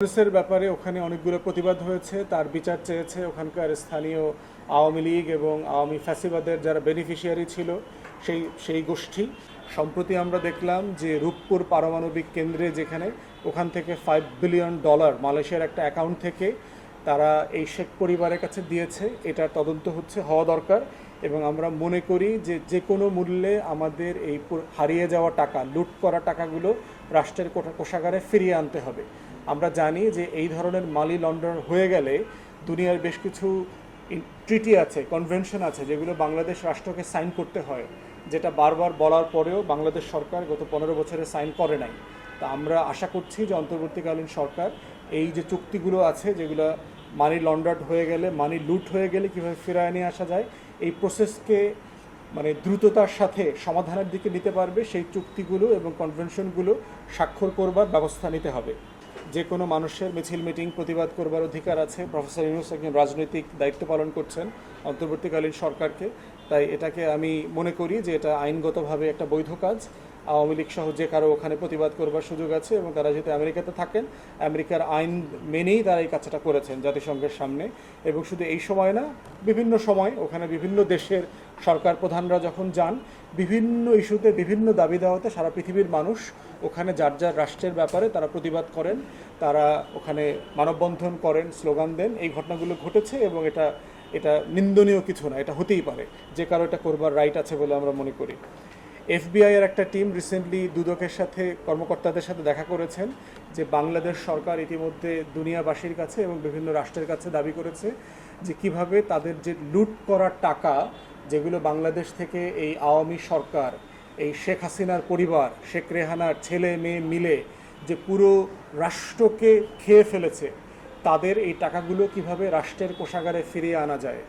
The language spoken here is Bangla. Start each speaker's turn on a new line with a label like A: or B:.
A: কংগ্রেসের ব্যাপারে ওখানে অনেকগুলো প্রতিবাদ হয়েছে, তার বিচার চেয়েছে ওখানকার স্থানীয় আওয়ামী লীগ এবং আওয়ামী ফ্যাসিবাদের যারা বেনিফিশিয়ারি ছিল সেই সেই গোষ্ঠী। সম্প্রতি আমরা দেখলাম যে রূপপুর পারমাণবিক কেন্দ্রে যেখানে ওখান থেকে ফাইভ বিলিয়ন ডলার মালয়েশিয়ার একটা অ্যাকাউন্ট থেকে তারা এই শেখ পরিবারের কাছে দিয়েছে এটার তদন্ত হচ্ছে, হওয়া দরকার। এবং আমরা মনে করি যে যে কোনো মূল্যে আমাদের এই হারিয়ে যাওয়া টাকা, লুট করা টাকাগুলো রাষ্ট্রের কোষাগারে ফিরিয়ে আনতে হবে। আমরা জানি যে এই ধরনের মালি লন্ডন হয়ে গেলে দুনিয়ার বেশ কিছু ট্রিটি আছে কনভেনশন আছে, যেগুলো বাংলাদেশ রাষ্ট্রকে সাইন করতে হয়। যেটা বারবার বলার পরেও বাংলাদেশ সরকার গত পনেরো বছরে সাইন করে নাই। তা আমরা আশা করছি যে অন্তর্বর্তীকালীন সরকার এই যে চুক্তিগুলো আছে, যেগুলো মানি লন্ডার্ড হয়ে গেলে মানি লুট হয়ে গেলে কীভাবে ফেরায় নিয়ে আসা যায়, এই প্রসেসকে মানে দ্রুততার সাথে সমাধানের দিকে নিতে পারবে, সেই চুক্তিগুলো এবং কনভেনশনগুলো স্বাক্ষর করবার ব্যবস্থা নিতে হবে। যে কোনো মানুষের মিছিল, মিটিং, প্রতিবাদ করবার অধিকার আছে। প্রফেসর ইউনুস একজন রাজনৈতিক দায়িত্ব পালন করছেন অন্তর্বর্তীকালীন সরকারকে। তাই এটাকে আমি মনে করি যে এটা আইনগতভাবে একটা বৈধ কাজ। আওয়ামী লীগ সহ যে কারও ওখানে প্রতিবাদ করবার সুযোগ আছে এবং তারা যেহেতু আমেরিকাতে থাকেন, আমেরিকার আইন মেনেই তারা এই কাজটা করেছেন জাতিসংঘের সামনে। এবং শুধু এই সময় না, বিভিন্ন সময় ওখানে বিভিন্ন দেশের সরকার প্রধানরা যখন যান, বিভিন্ন ইস্যুতে বিভিন্ন দাবি দেওয়াতে সারা পৃথিবীর মানুষ ওখানে যার যার রাষ্ট্রের ব্যাপারে তারা প্রতিবাদ করেন, তারা ওখানে মানববন্ধন করেন, স্লোগান দেন। এই ঘটনাগুলো ঘটেছে এবং এটা এটা নিন্দনীয় কিছু না, এটা হতেই পারে। যে কারও এটা করবার রাইট আছে বলে আমরা মনে করি। এফবিআই এর একটা টিম রিসেন্টলি দুদকের সাথে, কর্মকর্তাদের সাথে দেখা করেছেন, যে বাংলাদেশ সরকার ইতিমধ্যে দুনিয়াবাসীর কাছে এবং বিভিন্ন রাষ্ট্রের কাছে দাবি করেছে যে কীভাবে তাদের যে লুট করার টাকা যেগুলো বাংলাদেশ থেকে এই আওয়ামী সরকার, এই শেখ হাসিনার পরিবার, শেখ রেহানার ছেলে মেয়ে মিলে যে পুরো রাষ্ট্রকে খেয়ে ফেলেছে, তাদের এই টাকাগুলো কীভাবে রাষ্ট্রের কোষাগারে ফিরিয়ে আনা যায়?